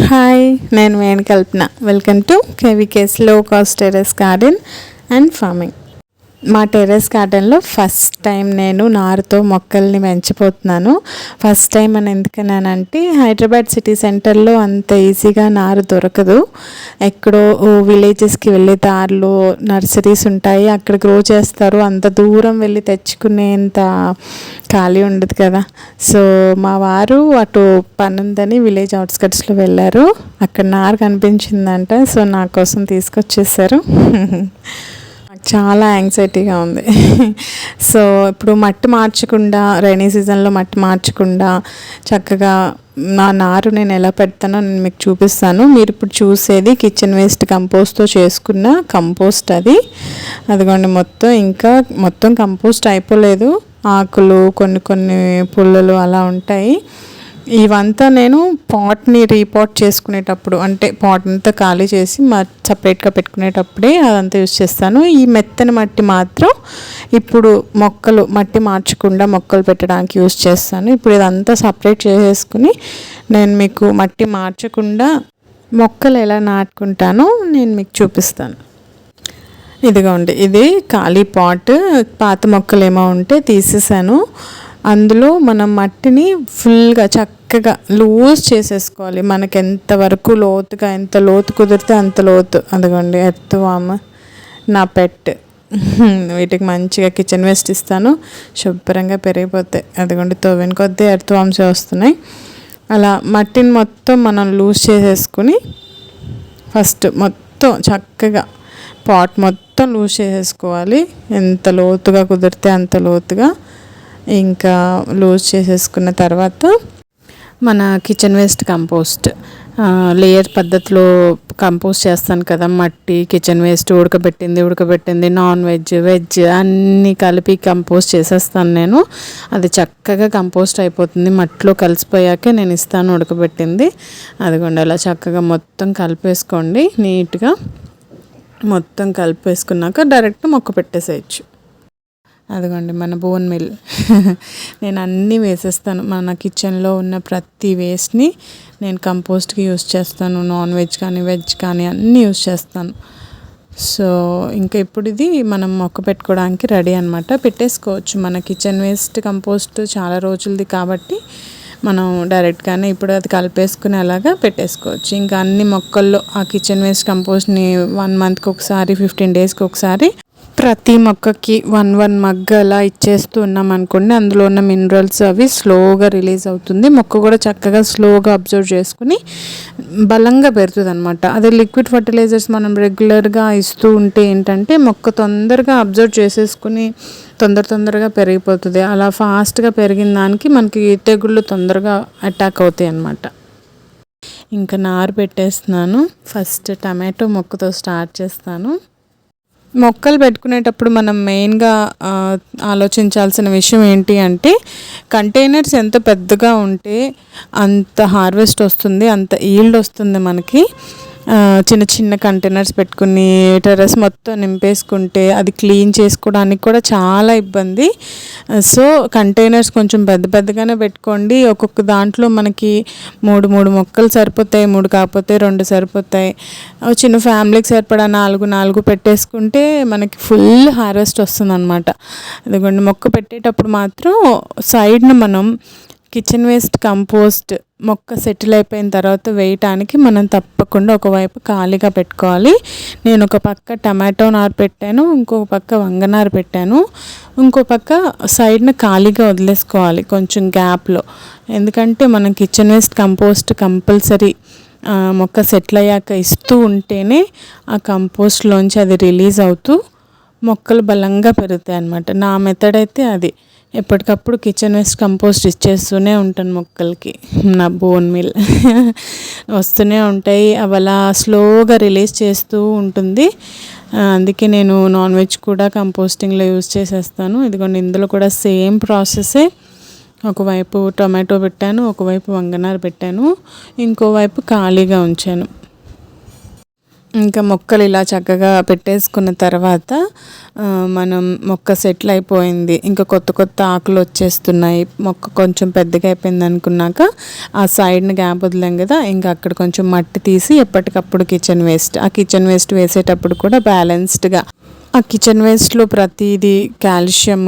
Hi నేను Venu Kalpana. Welcome to కేవీకేస్లో cost terrace garden and farming మా terrace గార్డెన్లో ఫస్ట్ టైం నేను నారుతో మొక్కల్ని పెంచిపోతున్నాను. ఫస్ట్ టైం అని ఎందుకన్నానంటే హైదరాబాద్ సిటీ సెంటర్లో అంత ఈజీగా నారు దొరకదు. ఎక్కడో విలేజెస్కి వెళ్ళే దారిలో నర్సరీస్ ఉంటాయి. అక్కడ గ్రో చేస్తారు. అంత దూరం వెళ్ళి తెచ్చుకునేంత ఖాళీ ఉండదు కదా. సో మా వారు అటు పని ఉందని విలేజ్ అవుట్స్కట్స్లో వెళ్ళారు. అక్కడ నారు కనిపించిందంట. సో నా కోసం తీసుకొచ్చేసారు. చాలా యాంగ్జైటీగా ఉంది. సో ఇప్పుడు మట్టి మార్చకుండా రైనీ సీజన్లో మట్టి మార్చకుండా చక్కగా నా నారు నేను ఎలా పెడతానో నేను మీకు చూపిస్తాను. మీరు ఇప్పుడు చూసేది కిచెన్ వేస్ట్ కంపోస్ట్తో చేసుకున్న కంపోస్ట్ అది. అదిగోండి మొత్తం ఇంకా మొత్తం కంపోస్ట్ అయిపోలేదు. ఆకులు కొన్ని కొన్ని పుల్లలు అలా ఉంటాయి. ఇవంతా నేను పాట్ని రీపాట్ చేసుకునేటప్పుడు అంటే పాట్ అంతా ఖాళీ చేసి మా సపరేట్గా పెట్టుకునేటప్పుడే అదంతా యూజ్ చేస్తాను. ఈ మెత్తని మట్టి మాత్రం ఇప్పుడు మొక్కలు మట్టి మార్చకుండా మొక్కలు పెట్టడానికి యూస్ చేస్తాను. ఇప్పుడు ఇదంతా సపరేట్ చేసేసుకుని నేను మీకు మట్టి మార్చకుండా మొక్కలు ఎలా నాటుకుంటానో నేను మీకు చూపిస్తాను. ఇదిగోండి ఇది ఖాళీ పాట్. పాత మొక్కలు ఏమో ఉంటే తీసేసాను. అందులో మనం మట్టిని ఫుల్గా చక్కగా లూజ్ చేసేసుకోవాలి. మనకి ఎంతవరకు లోతుగా ఎంత లోతు కుదిరితే అంత లోతు. అదిగోండి ఎర్తువామ నా పెట్. వీటికి మంచిగా కిచెన్ వేస్ట్ ఇస్తాను. శుభ్రంగా పెరిగిపోతాయి. అదిగోండి తోవిన కొద్దీ ఎర్తువామ్స్ వస్తున్నాయి. అలా మట్టిని మొత్తం మనం లూజ్ చేసేసుకుని ఫస్ట్ మొత్తం చక్కగా పాట్ మొత్తం లూజ్ చేసేసుకోవాలి. ఎంత లోతుగా కుదిరితే అంత లోతుగా. ఇంకా లూజ్ చేసేసుకున్న తర్వాత మన కిచెన్ వేస్ట్ కంపోస్ట్ లేయర్ పద్ధతిలో కంపోస్ట్ చేస్తాను కదా మట్టి కిచెన్ వేస్ట్ ఉడకబెట్టింది ఉడకబెట్టింది నాన్ వెజ్ వెజ్ అన్నీ కలిపి కంపోస్ట్ చేసేస్తాను నేను. అది చక్కగా కంపోస్ట్ అయిపోతుంది. మట్టిలో కలిసిపోయాకే నేను ఇస్తాను ఉడకబెట్టింది. అదిగోండి అలా చక్కగా మొత్తం కలిపేసుకోండి నీట్గా మొత్తం కలిపేసుకున్నాక డైరెక్ట్ మొక్క పెట్టేసేయచ్చు. అదిగోండి మన బోన్ మిల్ నేను అన్నీ వేసేస్తాను. మన కిచెన్లో ఉన్న ప్రతి వేస్ట్ని నేను కంపోస్ట్కి యూస్ చేస్తాను. నాన్ వెజ్ కానీ వెజ్ కానీ అన్నీ యూస్ చేస్తాను. సో ఇంకా ఇప్పుడు ఇది మనం మొక్క పెట్టుకోవడానికి రెడీ అనమాట పెట్టేసుకోవచ్చు. మన కిచెన్ వేస్ట్ కంపోస్ట్ చాలా రోజులది కాబట్టి మనం డైరెక్ట్గానే ఇప్పుడు అది కలిపేసుకునేలాగా పెట్టేసుకోవచ్చు. ఇంకా అన్ని మొక్కల్లో ఆ కిచెన్ వేస్ట్ కంపోస్ట్ని వన్ మంత్కి ఒకసారి ఫిఫ్టీన్ డేస్కి ఒకసారి ప్రతి మొక్కకి వన్ వన్ మగ్గ అలా ఇచ్చేస్తూ ఉన్నాం అనుకోండి. అందులో ఉన్న మినరల్స్ అవి స్లోగా రిలీజ్ అవుతుంది. మొక్క కూడా చక్కగా స్లోగా అబ్జర్వ్ చేసుకుని బలంగా పెరుగుతుంది అనమాట అదే లిక్విడ్ ఫర్టిలైజర్స్ మనం రెగ్యులర్గా ఇస్తూ ఉంటే ఏంటంటే మొక్క తొందరగా అబ్జర్వ్ చేసేసుకుని తొందర తొందరగా పెరిగిపోతుంది. అలా ఫాస్ట్గా పెరిగిన దానికి మనకి తెగుళ్ళు తొందరగా అటాక్ అవుతాయి అన్నమాట. ఇంకా నారు పెట్టేస్తున్నాను. ఫస్ట్ టమాటో మొక్కతో స్టార్ట్ చేస్తాను. మొక్కలు పెట్టుకునేటప్పుడు మనం మెయిన్గా ఆలోచించాల్సిన విషయం ఏంటి అంటే కంటైనర్స్ ఎంత పెద్దగా ఉంటే అంత హార్వెస్ట్ వస్తుంది అంత ఈల్డ్ వస్తుంది మనకి. చిన్న చిన్న కంటైనర్స్ పెట్టుకుని టెర్రస్ మొత్తం నింపేసుకుంటే అది క్లీన్ చేసుకోవడానికి కూడా చాలా ఇబ్బంది. సో కంటైనర్స్ కొంచెం పెద్ద పెద్దగానే పెట్టుకోండి. ఒక్కొక్క దాంట్లో మనకి మూడు మూడు మొక్కలు సరిపోతాయి మూడు కాకపోతే రెండు సరిపోతాయి. చిన్న ఫ్యామిలీకి సరిపడా నాలుగు నాలుగు పెట్టేసుకుంటే మనకి ఫుల్ హార్వెస్ట్ వస్తుంది అనమాట అదిగోండి మొక్క పెట్టేటప్పుడు మాత్రం సైడ్ను మనం కిచెన్ వేస్ట్ కంపోస్ట్ మొక్క సెటిల్ అయిపోయిన తర్వాత వేయటానికి మనం తప్పకుండా ఒకవైపు ఖాళీగా పెట్టుకోవాలి. నేను ఒక పక్క టమాటో నారు పెట్టాను ఇంకో పక్క వంగనారు పెట్టాను. ఇంకో పక్క సైడ్న ఖాళీగా వదిలేసుకోవాలి కొంచెం గ్యాప్లో. ఎందుకంటే మనం కిచెన్ వేస్ట్ కంపోస్ట్ కంపల్సరీ మొక్క సెటిల్ అయ్యాక ఇస్తూ ఉంటేనే ఆ కంపోస్ట్లోంచి అది రిలీజ్ అవుతూ మొక్కలు బలంగా పెరుగుతాయి అన్నమాట నా మెథడ్ అయితే అది. ఎప్పటికప్పుడు కిచెన్ వేస్ట్ కంపోస్ట్ ఇచ్చేస్తూనే ఉంటాను మొక్కలకి నా బోన్ మిల్ వస్తూనే ఉంటాయి అవి అలా స్లోగా రిలీజ్ చేస్తూ ఉంటుంది. అందుకే నేను నాన్ వెజ్ కూడా కంపోస్టింగ్లో యూజ్ చేసేస్తాను. ఇదిగోండి ఇందులో కూడా సేమ్ ప్రాసెసే ఒకవైపు టొమాటో పెట్టాను ఒకవైపు వంగనారు పెట్టాను ఇంకోవైపు ఖాళీగా ఉంచాను. ఇంకా మొక్కలు ఇలా చక్కగా పెట్టేసుకున్న తర్వాత మనం మొక్క సెటిల్ అయిపోయింది. ఇంకా కొత్త కొత్త ఆకులు వచ్చేస్తున్నాయి. మొక్క కొంచెం పెద్దగా అయిపోయింది అనుకున్నాక ఆ సైడ్ని గ్యాప్ వదిలాం కదా ఇంకా అక్కడ కొంచెం మట్టి తీసి ఎప్పటికప్పుడు కిచెన్ వేస్ట్. ఆ కిచెన్ వేస్ట్ వేసేటప్పుడు కూడా బ్యాలెన్స్డ్గా ఆ కిచెన్ వేస్ట్లో ప్రతిదీ కాల్షియం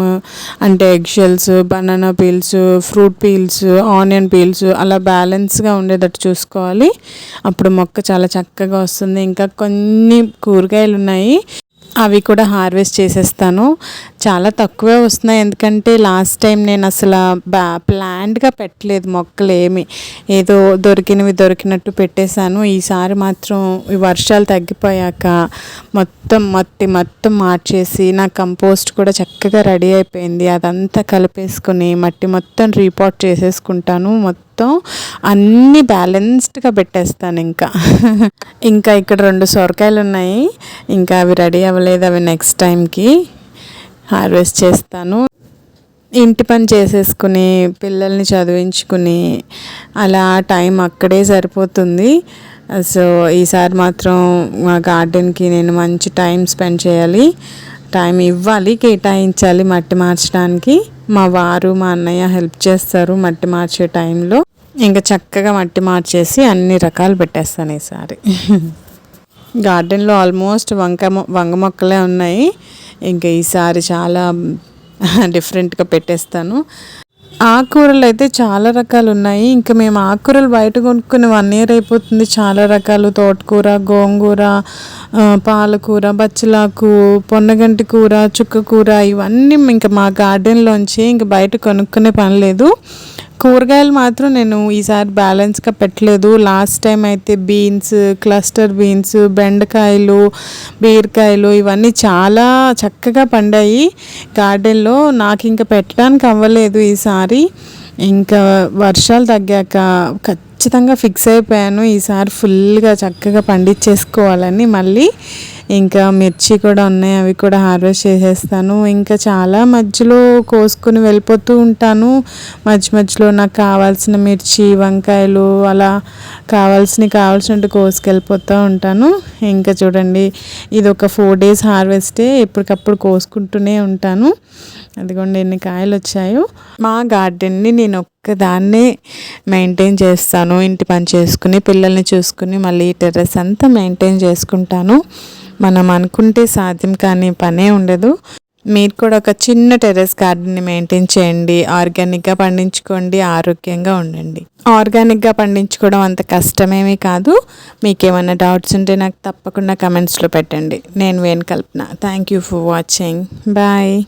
అంటే egg shells banana peels fruit peels onion peels అలా బ్యాలెన్స్గా ఉండేటట్టు చూసుకోవాలి. అప్పుడు మొక్క చాలా చక్కగా వస్తుంది. ఇంకా కొన్ని కూరగాయలు ఉన్నాయి అవి కూడా హార్వెస్ట్ చేసేస్తాను. చాలా తక్కువే వస్తున్నాయి. ఎందుకంటే లాస్ట్ టైం నేను అసలు బా ప్లాంట్గా పెట్టలేదు మొక్కలు ఏమి. ఏదో దొరికినవి దొరికినట్టు పెట్టేశాను. ఈసారి మాత్రం ఈ వర్షాలు తగ్గిపోయాక మొత్తం మట్టి మొత్తం మార్చేసి నా కంపోస్ట్ కూడా చక్కగా రెడీ అయిపోయింది. అదంతా కలిపేసుకుని మట్టి మొత్తం రీపాట్ చేసేసుకుంటాను. మొత్తం అన్నీ బ్యాలెన్స్డ్గా పెట్టేస్తాను ఇంకా. ఇంకా ఇక్కడ రెండు సొరకాయలు ఉన్నాయి ఇంకా అవి రెడీ అవ్వలేదు అవి నెక్స్ట్ టైంకి. హార్వెస్ట్ చేస్తాను. ఇంటి పని చేసేసుకుని పిల్లల్ని చదివించుకుని అలా టైం అక్కడే సరిపోతుంది. సో ఈసారి మాత్రం మా గార్డెన్కి నేను మంచి టైం స్పెండ్ చేయాలి. టైం ఇవ్వాలి కేటాయించాలి మట్టి మార్చడానికి. మా వారు మా అన్నయ్య హెల్ప్ చేస్తారు మట్టి మార్చే టైంలో. ఇంకా చక్కగా మట్టి మార్చేసి అన్ని రకాలు పెట్టేస్తాను ఈసారి. గార్డెన్లో ఆల్మోస్ట్ వంక మొ- వంగ మొక్కలే ఉన్నాయి. ఇంకా ఈసారి చాలా డిఫరెంట్గా పెట్టేస్తాను. ఆకుకూరలు అయితే చాలా రకాలు ఉన్నాయి. ఇంకా మేము ఆకుకూరలు బయట కొనుక్కుని వన్ ఇయర్ అయిపోతుంది. చాలా రకాలు. తోటకూర గోంగూర పాలకూర బచ్చలాకు పొన్నగంటి కూర చుక్క కూర ఇవన్నీ ఇంకా మా గార్డెన్లోంచి ఇంకా బయట కొనుక్కునే పని లేదు. కూరగాయలు మాత్రం నేను ఈసారి బ్యాలెన్స్గా పెట్టలేదు. లాస్ట్ టైం అయితే బీన్స్ క్లస్టర్ బీన్స్ బెండకాయలు బీరకాయలు ఇవన్నీ చాలా చక్కగా పండాయి. గార్డెన్లో నాకు ఇంకా పెట్టడానికి అవ్వలేదు ఈసారి. ఇంకా వర్షాలు తగ్గాక ఖచ్చితంగా ఫిక్స్ అయిపోయాను. ఈసారి ఫుల్గా చక్కగా పండించేసుకోవాలని మళ్ళీ ఇంకా మిర్చి కూడా ఉన్నాయి అవి కూడా హార్వెస్ట్ చేసేస్తాను. ఇంకా చాలా మధ్యలో కోసుకుని వెళ్ళిపోతూ ఉంటాను. మధ్య మధ్యలో నాకు కావాల్సిన మిర్చి వంకాయలు అలా కావాల్సినవి కావాల్సినట్టు కోసుకెళ్ళిపోతూ ఉంటాను. ఇంకా చూడండి ఇది ఒక ఫోర్ డేస్ హార్వెస్టే ఎప్పటికప్పుడు కోసుకుంటూనే ఉంటాను. అదిగోండి ఎన్ని కాయలు వచ్చాయో. మా గార్డెన్ని నేను ఒక్కదాన్నే మెయింటైన్ చేస్తాను. ఇంటి పని చేసుకుని పిల్లల్ని చూసుకుని మళ్ళీ టెర్రస్ అంతా మెయింటైన్ చేసుకుంటాను. మనం అనుకుంటే సాధ్యం కానీ పనే ఉండదు. మీరు కూడా ఒక చిన్న టెర్రస్ గార్డెన్ని మెయింటైన్ చేయండి. ఆర్గానిక్గా పండించుకోండి. ఆరోగ్యంగా ఉండండి. ఆర్గానిక్గా పండించుకోవడం అంత కష్టమేమీ కాదు. మీకు ఏమైనా డౌట్స్ ఉంటే నాకు తప్పకుండా కమెంట్స్లో పెట్టండి. నేను Venu Kalpana. Thank you for watching bye